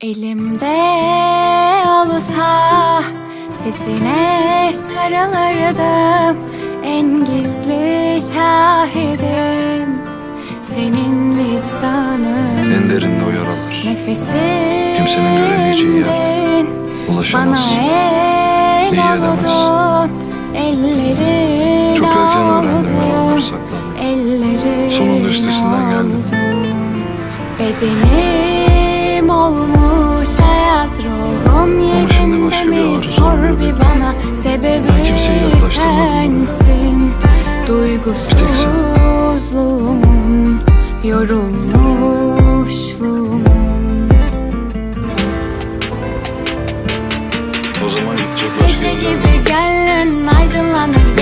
Elimde olsa sesine sarılırdım En gizli şahidim senin vicdanın En derinde o yaralar. Nefesin Kimsenin göremeyeceği yerde. Bana Ulaşamazsın. el İyi edemezsin. avudun Ellerin Çok erken öğrendim saklamayı. Ellerin Sonunda üstesinden geldim. Bedenim olmuş hayat ruhum yerinde mi? sor bir bana Sebebi sensin. Duygusuzluğumun yorulmuşluğumun O zaman gidecek başka Gece gibi gönlün aydınlanır